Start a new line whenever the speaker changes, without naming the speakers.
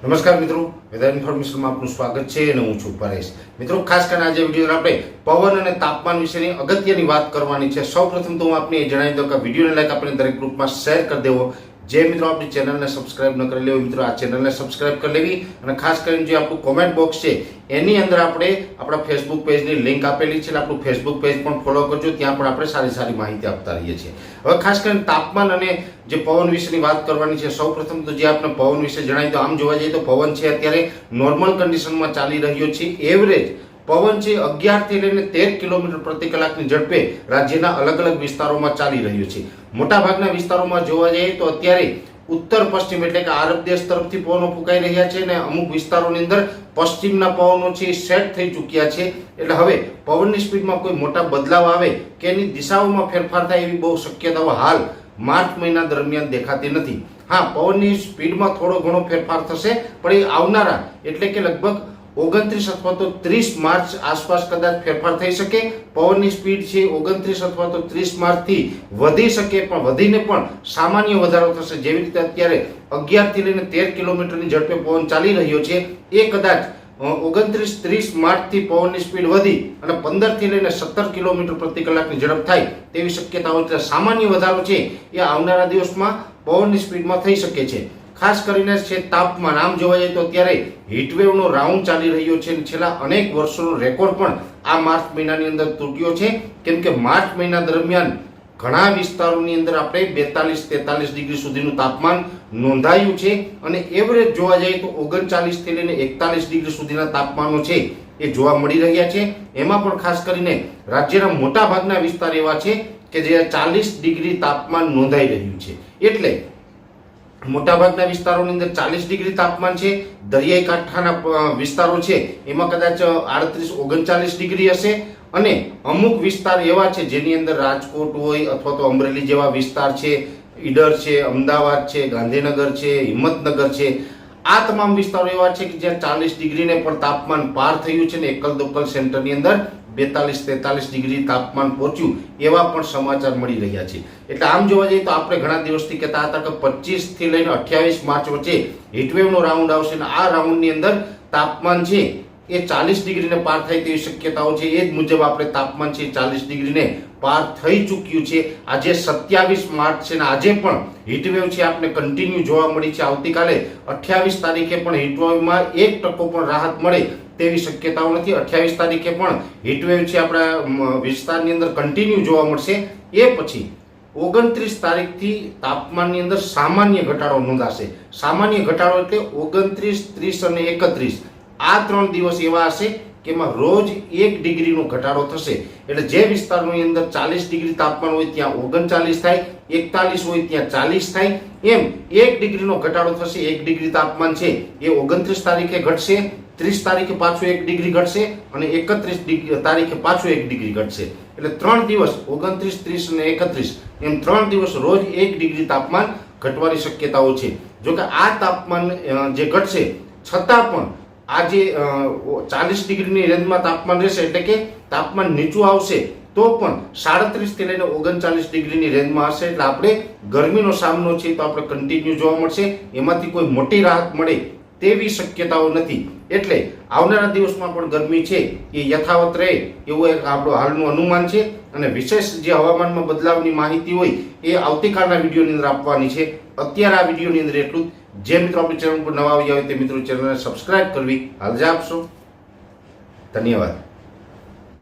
નમસ્કાર મિત્રો, વેધર ઇન્ફોર્મેશનમાં આપનું સ્વાગત છે અને હું છું પરેશ. મિત્રો, ખાસ કરીને આજે વીડિયો આપણે પવન અને તાપમાન વિશેની અગત્યની વાત કરવાની છે. સૌ પ્રથમ તો હું આપને એ જણાવી દઉં કે વિડીયોને લાઈક આપણે દરેક ગ્રુપમાં શેર કરી દેવો. જે મિત્રો આપણી ચેનલને સબસ્ક્રાઇબ ન કરી લેવી મિત્રો, આ ચેનલને સબસ્ક્રાઇબ કરી લેવી અને ખાસ કરીને જે આપણું કોમેન્ટ બોક્સ છે, એની અંદર આપણે આપણા ફેસબુક પેજની લિંક આપેલી છે આપણું ફેસબુક પેજ પણ ફોલો કરજો, ત્યાં પણ આપણે સારી સારી માહિતી આપતા રહીએ છીએ. હવે ખાસ કરીને તાપમાન અને જે પવન વિશેની વાત કરવાની છે, સૌપ્રથમ તો જે આપણે પવન વિશે જણાવી તો આમ જોવા જઈએ તો પવન છે અત્યારે નોર્મલ કન્ડિશનમાં ચાલી રહ્યો છે. એવરેજ પવન છે અગિયારથી લઈને તેર કિલોમીટર પ્રતિ કલાકની ઝડપે રાજ્યના અલગ અલગ વિસ્તારોમાં ચાલી રહ્યો છે. મોટાભાગના વિસ્તારોમાં જોવા જઈએ તો અત્યારે ઉત્તર, પશ્ચિમ એટલે કે આરબ દેશ તરફથી પવનો ફૂંકાઈ રહ્યા છે અને અમુક વિસ્તારોની અંદર પશ્ચિમના પવનો છે સેટ થઈ ચૂક્યા છે. એટલે હવે પવનની સ્પીડમાં કોઈ મોટા બદલાવ આવે કે એની દિશાઓમાં ફેરફાર થાય એવી બહુ શક્યતાઓ હાલ માર્ચ મહિના દરમિયાન દેખાતી નથી. હા, પવનની સ્પીડમાં થોડો ઘણો ફેરફાર થશે, પણ એ આવનારા એટલે કે લગભગ ઓગણત્રીસ અથવા તો ત્રીસ માર્ચ આસપાસ કદાચ ફેરફાર થઈ શકે. પવનની સ્પીડ છે ઓગણત્રીસ અથવા તો ત્રીસ માર્ચથી વધી શકે, પણ વધીને પણ સામાન્ય વધારો થશે. જેવી રીતે અત્યારે અગિયારથી લઈને તેર કિલોમીટરની ઝડપે પવન ચાલી રહ્યો છે. એ કદાચ ઓગણત્રીસ ત્રીસ માર્ચથી પવનની સ્પીડ વધી અને પંદરથી લઈને સત્તર કિલોમીટર પ્રતિ કલાકની ઝડપ થાય તેવી શક્યતાઓ છે સામાન્ય વધારો છે એ આવનારા દિવસમાં પવનની સ્પીડમાં થઈ શકે છે. ખાસ કરીને છે તાપમાન. આમ જોવા જઈએ તો અત્યારે હીટવેવનો રાઉન્ડ ચાલી રહ્યો છે અને છેલ્લા અનેક વર્ષોનો રેકોર્ડ પણ આ માર્ચ મહિનાની અંદર તૂટ્યો છે. કેમ કે માર્ચ મહિના દરમિયાન ઘણા વિસ્તારોની અંદર આપણે બેતાલીસ, તેતાલીસ ડિગ્રી સુધીનું તાપમાન નોંધાયું છે અને એવરેજ જોવા જઈએ તો ઓગણચાલીસથી લઈને એકતાલીસ ડિગ્રી સુધીના તાપમાનો છે એ જોવા મળી રહ્યા છે. એમાં પણ ખાસ કરીને રાજ્યના મોટા ભાગના વિસ્તાર એવા છે કે જે ચાલીસ ડિગ્રી તાપમાન નોંધાઈ રહ્યું છે. એટલે મોટાભાગના વિસ્તારોની અંદર ચાલીસ ડિગ્રી તાપમાન છે, દરિયાઈ કાંઠાના વિસ્તારો છે, એમાં કદાચ આડત્રીસ, ઓગણચાલીસ ડિગ્રી હશે. અને અમુક વિસ્તાર એવા છે, જેની અંદર રાજકોટ હોય અથવા તો અમરેલી જેવા વિસ્તાર છે, ઈડર છે, અમદાવાદ છે, ગાંધીનગર છે, હિંમતનગર છે. આ તમામ વિસ્તારો એવા છે કે જ્યાં ચાલીસ ડિગ્રીને પણ તાપમાન પાર થયું છે ને એકલ દોકલ સેન્ટરની અંદર બેતાલીસ તેતાલીસ ડિગ્રી તાપમાન પહોંચ્યું એવા પણ સમાચાર મળી રહ્યા છે. એટલે આમ જોવા જઈએ તો આપણે ઘણા દિવસથી કહેતા હતા કે પચીસથી લઈને અઠ્યાવીસ માર્ચ વચ્ચે હીટવેવનો રાઉન્ડ આવશે અને આ રાઉન્ડની અંદર તાપમાન છે એ ચાલીસ ડિગ્રીને પાર થાય તેવી શક્યતાઓ છે. એ જ મુજબ આપણે તાપમાન છે ચાલીસ ડિગ્રીને પાર થઈ ચૂક્યું છે. આજે સત્યાવીસ માર્ચ છે ને આજે પણ હીટવેવ છે આપણે કન્ટિન્યુ જોવા મળી છે. આવતીકાલે અઠ્યાવીસ તારીખે પણ હીટવેવમાં એક ટકો પણ રાહત મળે તેવી શક્યતાઓ નથી. અઠ્યાવીસ તારીખે પણ હીટવેવ છે આપણા વિસ્તારની અંદર કન્ટિન્યુ જોવા મળશે. એ પછી ઓગણત્રીસ તારીખથી તાપમાનની અંદર સામાન્ય ઘટાડો નોંધાશે. સામાન્ય ઘટાડો એટલે ઓગણત્રીસ, ત્રીસ અને એકત્રીસ. આ ત્રણ દિવસ એવા હશે કે એમાં રોજ એક ડિગ્રીનો ઘટાડો થશે. એટલે જે વિસ્તારની અંદર ચાલીસ ડિગ્રી તાપમાન હોય ત્યાં ઓગણચાલીસ થાય, એકતાલીસ હોય ત્યાં ચાલીસ થાય. એમ એક ડિગ્રીનો ઘટાડો થશે, એક ડિગ્રી તાપમાન છે, એ ઓગણત્રીસ તારીખે ઘટશે, ત્રીસ તારીખે પાછું એક ડિગ્રી ઘટશે અને એકત્રીસ તારીખે પાછું એક ડિગ્રી ઘટશે. એટલે ત્રણ દિવસ ઓગણત્રીસ, ત્રીસ અને એકત્રીસ, એમ ત્રણ દિવસ રોજ એક ડિગ્રી તાપમાન ઘટવાની શક્યતાઓ છે. જોકે આ તાપમાન જે ઘટશે, છતાં પણ આ જે ચાલીસ ડિગ્રીની રેન્જમાં તાપમાન રહેશે એટલે કે તાપમાન નીચું આવશે, તો પણ સાડત્રીસથી લઈને ઓગણચાલીસ ડિગ્રીની રેન્જમાં હશે. એટલે આપણે ગરમીનો સામનો છે તો આપણે કન્ટિન્યુ જોવા મળશે. એમાંથી કોઈ મોટી રાહત મળે તેવી શક્યતાઓ નથી. એટલે આવનારા દિવસમાં પણ ગરમી છે, એ યથાવત રહે એવું એક આપણું હાલનું અનુમાન છે. અને વિશેષ જે હવામાનમાં બદલાવની માહિતી હોય, એ આવતીકાલના વિડીયોની અંદર આપવાની છે. અત્યારે આ વિડીયોની અંદર એટલું જ મિત્રો આપણી ચેનલ પર નવા આવ્યા હોય તે મિત્રો ચેનલને સબસ્ક્રાઇબ કરવી. હાલજા આપશો. ધન્યવાદ.